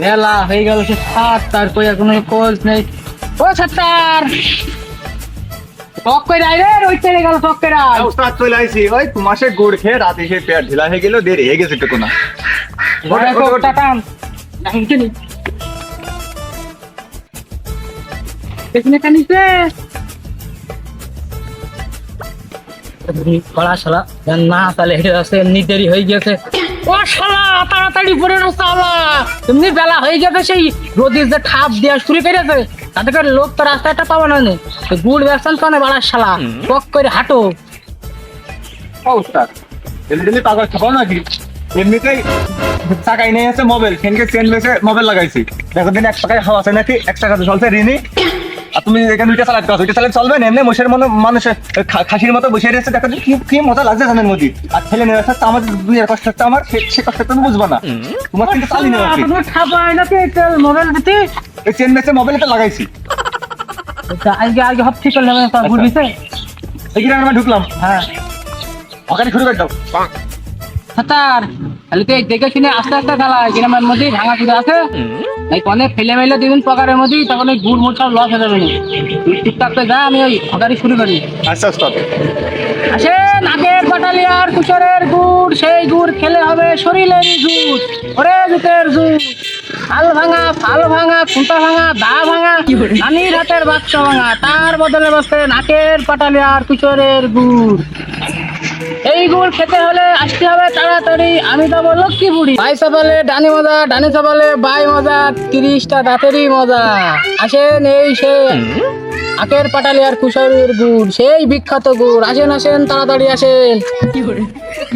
বেলা হয়ে গেল সে সাত তার কই আর কোনো খোঁজ নেই। ও সাত্তার! টক আয় রে ওই চলে গেল টক। উস্তাদ চলে আইছি। ওই গুড় খেয়ে রাতে সে পেট ঢিলা হয়ে গেল দেরি হয়ে গেছে একটু না। নি? পেছনে কানিছে কড়া শালা না তাহলে হেঁটে আসছে এমনি দেরি হয়ে গেছে। ও শালা তাড়াতাড়ি পরে না শালা এমনি বেলা হয়ে গেছে সেই রোদির যে ঠাপ দেওয়া শুরু করেছে তাতে করে লোক তো রাস্তাটা পাবো না নেই গুড় ব্যবসা তো না বাড়ার শালা টক করে হাঁটো। জলদি পাগল ছাপাও নাকি? এমনিতেই টাকাই নেই আছে মোবাইল সেনকে চেন বেছে মোবাইল লাগাইছি। দেখো দিন এক টাকায় হাওয়া আছে নাকি? এক টাকা চলছে ঋণী আর তুমি এখানে দুইটা চালাতে পারো দুইটা চলবে না? এমনি মোষের মতো মানুষের খা- খাসির মতো বসে রয়েছে। দেখো কি কি মজা লাগছে জানের মধ্যে আর ছেলে নেওয়া দুনিয়ার কষ্ট হচ্ছে আমার সে- কষ্ট তুমি বুঝবা না। তোমার কিন্তু চালি নেওয়া ঠাপ হয় না মোবাইল দিতে? এই চেন বেসে মোবাইলটা লাগাইছি। আজকে হপ ঠিক করলে গুড় দিছে এখানে আমরা ঢুকলাম। হ্যাঁ। ওখানে শুরু করে দাও। সাতার। তাহলে তো এই দেখে শুনে আস্তে আস্তে খেলা গ্রামের মধ্যে ভাঙা চুরে আছে। এই কনে ফেলে মেলে দিবেন পকারের মধ্যেই তখন ওই গুড় মুড় সব লস হয়ে যাবে তুই টুকটাক করে যা আমি ওই হকারি শুরু করি। আচ্ছা উস্তাদ আসে নাকের পাটালিয়ার কুচরের গুড় সেই গুড় খেলে হবে শরীরের জুট ওরে জুটের জুট ফাল ভাঙা ফাল ভাঙা খুঁটা ভাঙা দা ভাঙা নানির হাতের বাক্স ভাঙা তার বদলে বসে নাকের পাটালিয়ার কুচরের গুড়। এই গুড় খেতে হলে আসতে হবে তাড়াতাড়ি। আমি যাব লক্ষ্মী বুড়ি ভাই সবালে ডানি মজা ডানি সবালে বাই মজা তিরিশটা দাঁতেরই মজা। আসেন এই সে আকের পাটালি আর কুশারের গুড় সেই বিখ্যাত গুড়। আসেন আসেন তাড়াতাড়ি আসেন।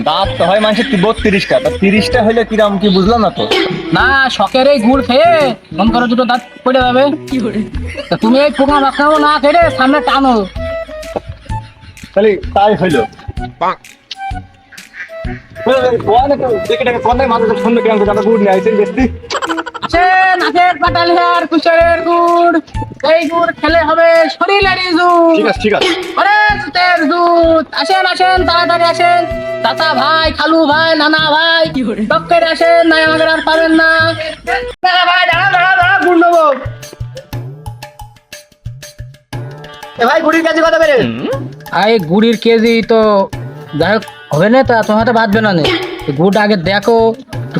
দাঁত তো হয় মানুষের বত্রিশটা? তা তিরিশটা হলে কিরাম কি বুঝলাম না তো। না শখের এই গুড় খেয়ে মন করো দুটো দাঁত পড়ে যাবে। তা তুমি এই পোকা মাখাও না খেয়ে সামনে টানো। তাহলে তাই হইল। পাটালি আর কুশারের গুড় এই গুড় খেলে হবে শরীরের জুট ঠিক আছে ঠিক আছে। আরে জুতের জুত। আসেন আসেন তাড়াতাড়ি আসেন। ভাই খালু ভাই নানা ভাই টক্কের আসেন নাই আমাদের আর পাবেন না। ভাই দাঁড়া দাঁড়া দাঁড়া গুড় নেব। ভাই গুড়ির কাছে কথা বেরে আই গুড়ির কেজি তো যাই হোক হবে না তা তোমার হাতে বাঁধবে না নে। গুড় আগে দেখো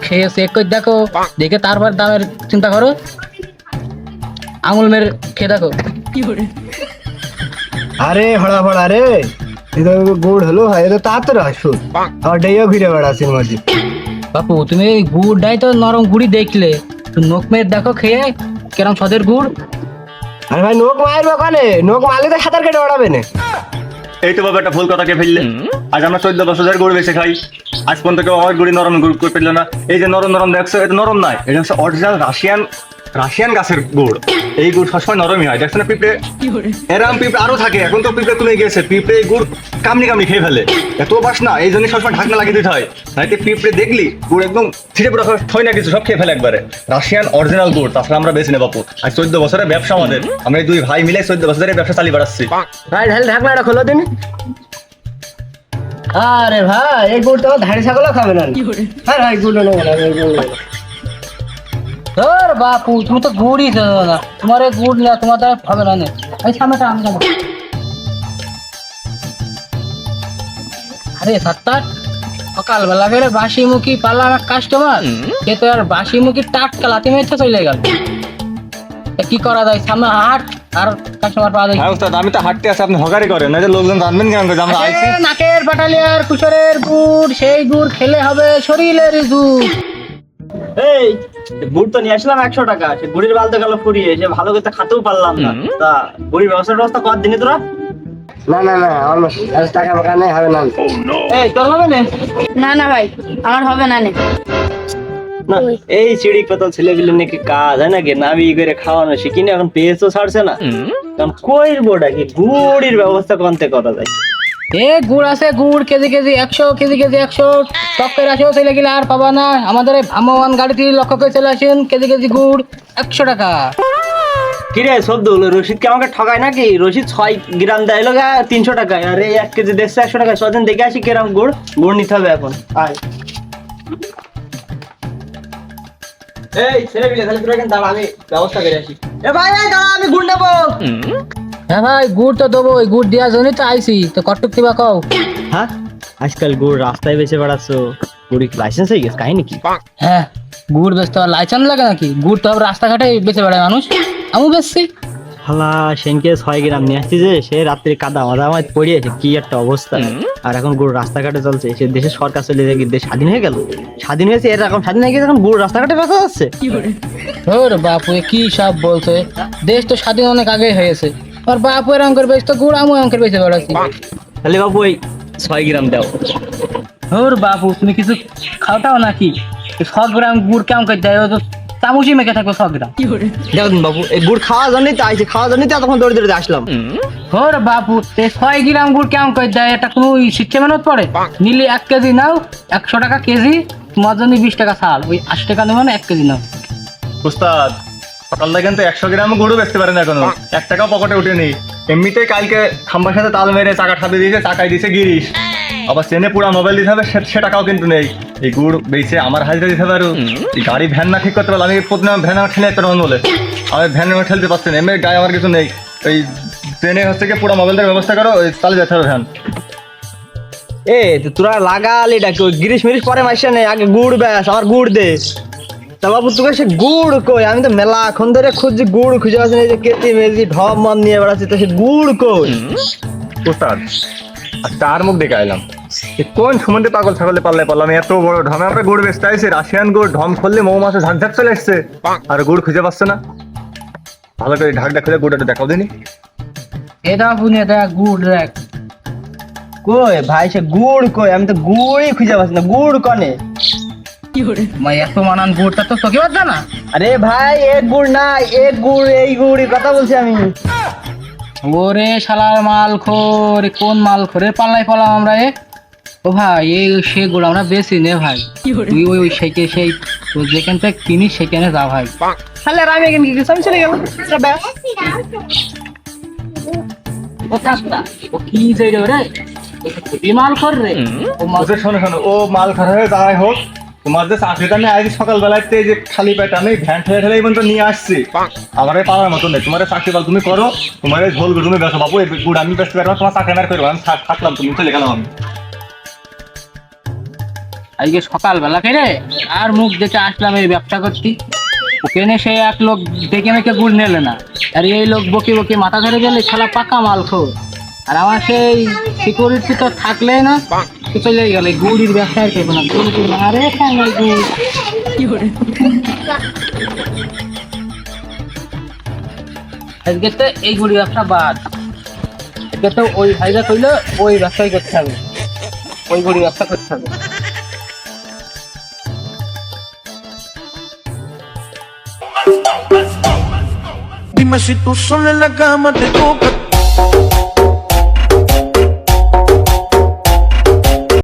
খেয়ে চেক করে দেখো দেখে তারপর দামের চিন্তা করো। আঙুল মেরে খেয়ে দেখো। আরে হড়া ফড়া রে। এটা গুড় হলো ভাই এটা তাড়াতাড়ি আসো আর ডাইয়া ঘুরে বেড়াচ্ছেন মাঝে বাপু তুমি এই গুড়টাই তো নরম গুড়ি দেখলে। নখ মেরে দেখো খেয়ে কেরম সদের গুড়। আরে ভাই নোক মায়ের ওখানে নোক মারলে তো সাঁতার কেটে ওড়াবে না। এই তো বাবা একটা ভুল কথাকে ফেললে। আজ আমরা চোদ্দ বছর ধরে গরু বেশি খাই। আজ পর্যন্ত কেউ আমার গুড়ি নরম গুড় করে ফেলল না। এই যে নরম নরম দেখছ এটা নরম নয় এটা হচ্ছে অরিজিনাল রাশিয়ান রাশিয়ান গাছের গুড়। এই গুড় সবসময় নরমই হয়। দেখছ না পিঁপড়ে? এরাম পিঁপড়ে আরও থাকে। এখন তো পিঁপড়ে কমে গিয়েছে। পিঁপড়ে এই গুড় কামনি কামনি খেয়ে ফেলে। এত বাস না। এই জন্য সবসময় ঢাকনা লাগিয়ে দিতে হয়। নাইতে পিঁপড়ে দেখলি গুড় একদম ছিটে পুরো থই না কিছু সব খেয়ে ফেলে একবারে। রাশিয়ান অরিজিনাল গুড়। তাছাড়া আমরা বেশি নেব আর চোদ্দ বছরের ব্যবসা আমাদের। আমরা এই দুই ভাই মিলে চোদ্দ বছরের ব্যবসা চালিয়ে বেড়াচ্ছি। ভাই ঢাল ঢাকনাটা খোলো দিন আরে ভাই এই গুড় তো ধাড়ি ছাগলও খাবে না। আরে ভাই গুড় নেব না। তোর বাপু তুমি তো গুড়ই দেবো না তোমার এই গুড় না তোমার দ্বারা হবে না। এই সামনেটা আমি যাব। আরে সাত্তার সকালবেলা করে বাসি মুখী পালা আমার কাস্টমার সে তো আর বাসি মুখী টাটকা লাতি মেরেছে চলে গেল। কি করা যায়? সামনে হাট আর কাস্টমার পাওয়া যায়। হ্যাঁ আমি তো হাঁটতে আসি আপনি হকারি করেন না যে লোকজন জানবেন কেন? করে আমরা আইছি। নাকের পাটালিয়ার কুসরের গুড় সেই গুড় খেলে হবে শরীরের জুট এই গুড় তো নিয়ে আসলাম একশো টাকা। সে গুড়ির বালতে গেল ফুরিয়ে সে ভালো করে খাতেও পারলাম না। তা গুড়ির ব্যবস্থা ব্যবস্থা কর দিনি তোরা। না না না অলমোস্ট টাকা ফাঁকা নেই হবে না। এই তোর হবে না? না না ভাই আমার হবে না নে। না এই চিড়ি পেতল ছেলেগুলো নাকি কাজ হয় নাকি নামি করে খাওয়ানো শিখিনি এখন পেয়েছ ছাড়ছে না। কারণ কইরবোটা কি? গুড়ির ব্যবস্থা কনতে করা যায়? এ গুড় আছে গুড় কেজি কেজি একশো কেজি কেজি একশো। টক্কের আসেও চলে গেলে আর পাবা না। আমাদের ভ্রাম্যমান গাড়িতে লক্ষ্য করে চলে আসেন কেজি কেজি গুড় একশো টাকা। কিরে সদ্য হলো রশিদ কি আমাকে ঠকায় নাকি? রশিদ ছয় গ্রাম দেয় লোক তিনশো টাকায় আর এই এক কেজি দেড়শো একশো টাকায় ছদিন দেখে আসি কিরাম গুড়। গুড় নিতে হবে এখন। আয়। এই ছেলে বিলে তাহলে তোরা দাঁড়া, আমি ব্যবস্থা করে আসি। এ ভাই দাঁড়া আমি গুড় নেব। হ্যাঁ ভাই গুড় তো দেবো ওই গুড় দেওয়ার জন্যই তো আইসি তো কটক দিবা কও? হ্যাঁ আজকাল গুড় রাস্তায় বেঁচে বেড়াচ্ছ। গুড়ি লাইসেন্স হয়ে গেছে কাহিনী কি? হ্যাঁ গুড় বেচতে আমার লাইসেন্স লাগে নাকি? গুড় তো আবার রাস্তাঘাটে বেচে বেড়ায় মানুষ। আমিও বেচছি। হালা সেনকে ছয় গ্রাম নিয়ে আসছি যে সে রাত্রে কাদা মাদা আমার পড়িয়েছে কি একটা অবস্থা। আর এখন গুড় রাস্তাঘাটে চলছে। সে দেশের সরকার চলে গিয়ে দেশ স্বাধীন হয়ে গেল। স্বাধীন হয়েছে এর এখন স্বাধীন হয়ে গেছে এখন গুড় রাস্তাঘাটে বেচা যাচ্ছে। ওর বাপু কি সব বলছে। দেশ তো স্বাধীন অনেক আগে হয়েছে। আর বাপু এর অঙ্কের বেচ তো গুড় আমি অঙ্কের বেচে বেড়াচ্ছি তাহলে বাবু ওই ছয় গ্রাম দাও। ওর বাপু তুমি কিছু খাওটাও নাকি? ছ গ্রাম গুড় কেমন করে দেয়? তো চামচি মেখে থাকবে ছ গ্রাম। দেখুন বাবু এই গুড় খাওয়ার জন্যই তো আইছে খাওয়ার জন্যই তো তখন দৌড়ে দৌড়ে আসলাম। ওর বাপু তে ছয় গ্রাম গুড় কেমন করে দেয়? এটা কোনো শিক্ষা মেহনত পড়ে? নিলে এক কেজি নাও একশো টাকা কেজি তোমার জন্য বিশ টাকা ছাড় ওই আশি টাকা নেবে না এক কেজি নাও। উস্তাদ সকালটা কিন্তু একশো গ্রাম গরু বেচতে পারে না এখনও। এক টাকাও পকেটে উঠেনি এমনিতেই কালকে খাম্বার সাথে তাল মেরে চাকা ঠাপে দিয়েছে চাকায় দিয়েছে গিরিশ। আবার চেনে পুরা মোবাইল দিতে হবে সে- টাকাও কিন্তু নেই। এই গুড় বেচে আমার হাজিরা দিতে পারো। এই গাড়ি ভ্যান না ঠিক করতে পারল আমি প্রতিদিন ভ্যান আমার ঠেলে একটা বলে। আমি ভ্যান আমার ঠেলতে পারছি না। এমনি গায়ে আমার কিছু নেই। ওই ট্রেনে হচ্ছে কি পুরো মোবাইল ব্যবস্থা করো ওই চালিয়ে যেতে হবে ভ্যান। এ তোরা লাগালি ডাকি গিরিশ মিরিশ পরে মাসে নেই আগে গুড় ব্যাস আমার গুড় দে। তা বাবু তোকে সে গুড় কই? আমি তো মেলা এখন ধরে খুঁজছি গুড় খুঁজে পাচ্ছি এই যে কেতি মেজি ঢপ মন নিয়ে বেড়াচ্ছি তো সে গুড় কই? উস্তাদ আর তার মুখ দেখে আইলাম। কোন সুমন্দি পাগল ছাগলে পাল্লে পারলাম এত বড় ঢমে আমরা গুড় বেচতে আইছি রাশিয়ান গুড় ঢম খুললে মৌমাছি ঝাঁক ঝাঁক চলে এসছে আর গুড় খুঁজে পাচ্ছে না? ভালো করে ঢাকটা খুলে গুড়টা দেখাও দিনি এটা নিয়ে দেখ গুড় দেখ কই ভাই সে গুড় কই? আমি তো গুড়ই খুঁজে পাচ্ছি না গুড় কনে? এত মানান গুড়টা তো তোকে বাদ না। আরে ভাই এক গুড় না এক গুড় এই গুড়ি কথা বলছি আমি। ওরে শালার মাল খোর কোন মাল খোরে পাল্লাই পালাম আমরা এ ও ভাই এই সে গুড় আমরা বেশি নে ভাই। তুই ওই ওই সেইকে সেই তো যেখান থেকে কিনিস সেখানে যা ভাই। তাহলে আমি এখানে কি? আমি চলে গেলাম। ও ও কি যে রে? খুবই মাল খোর রে ও মাল শোনো শোনো ও মাল হয়ে যাই হোক তোমার চাকরিটা আমি আজ সকালবেলাতে যে খালি পেট, আমি ভ্যান ঠেলে ঠেলে এই পর্যন্ত নিয়ে আসছি। আমার পাওয়ার মতো নেই। তোমার চাকরি পাল তুমি করো, তোমার ঝোল তুমি বেসো বাবু গুড় আমি বেসতে পারব তোমার চাকরি করব আমি থাকলাম, তুমি চলে গেলাম আমি। আজকে সকালবেলা রে আর মুখ দেখে আসলাম এই ব্যবসা করতে। ওখানে সে এক লোক দেখে মেখে গুড় নিলে না। আর এই লোক বকে বকে মাথা ধরে গেলে খেলা পাকা মাল খো আর আমার সেই সিকিউরিটি তো থাকলেই না। তো চলে গেলে গুড়ির ব্যবসা আর করব আরে খাঙ্গাল গুড় আজকে তো এই গুড়ি ব্যবসা বাদ। আজকে তো ওই ভাইরা কইলো, ওই ব্যবসাই করতে হবে। ওই গুড়ি ব্যবসা করতে হবে। Dime si tú sola en la cama te toca.